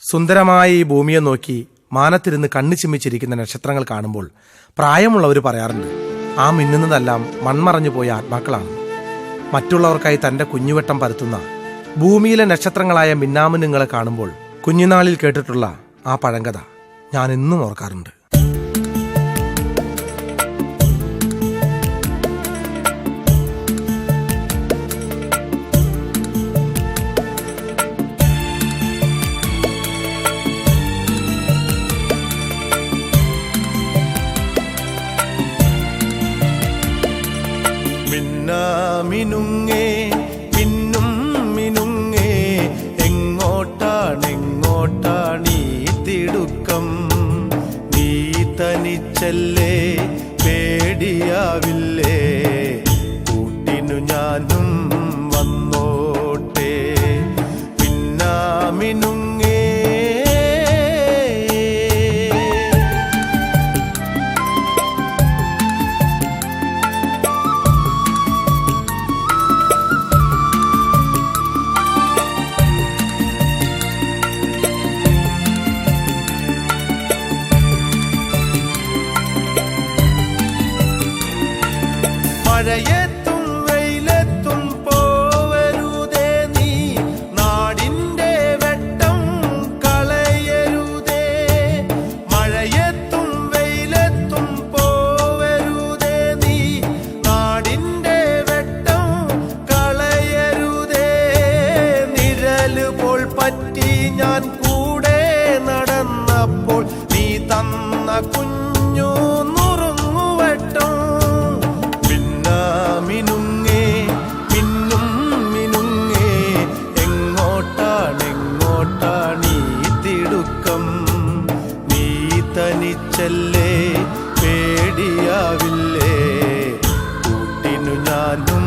സുന്ദരമായ ഈ ഭൂമിയെ നോക്കി മാനത്തിരുന്ന് കണ്ണു ചിമ്മിച്ചിരിക്കുന്ന നക്ഷത്രങ്ങൾ കാണുമ്പോൾ പ്രായമുള്ളവർ പറയാറുണ്ട് ആ മിന്നുന്നതെല്ലാം മൺമറഞ്ഞു പോയ ആത്മാക്കളാണ്. മറ്റുള്ളവർക്കായി തന്റെ കുഞ്ഞുവെട്ടം പരത്തുന്ന ഭൂമിയിലെ നക്ഷത്രങ്ങളായ മിന്നാമിനുങ്ങളെ കാണുമ്പോൾ കുഞ്ഞുനാളിൽ കേട്ടിട്ടുള്ള ആ പഴങ്കഥ ഞാൻ ഇന്നും ഓർക്കാറുണ്ട്. മിന്നാമിനുങ്ങേ പിന്നും മിനുങ്ങേ എങ്ങോട്ടാണ് എങ്ങോട്ടാണ് ഈ തിടുക്കം? നീ തനിച്ചല്ലേ പേടിയാവില്ലേ? കൂട്ടിനു ഞാനും ഞാൻ കൂടെ നടന്നപ്പോൾ നീ തന്ന കുഞ്ഞു നുറുങ്ങുവട്ടം. പിന്ന മിനുങ്ങേ മിന്നും മിനുങ്ങേ എങ്ങോട്ടാണ് എങ്ങോട്ടാണ് ഈ തിടുക്കം? നീ തനിച്ചല്ലേ പേടിയാവില്ലേ? കൂട്ടിനു ഞാനും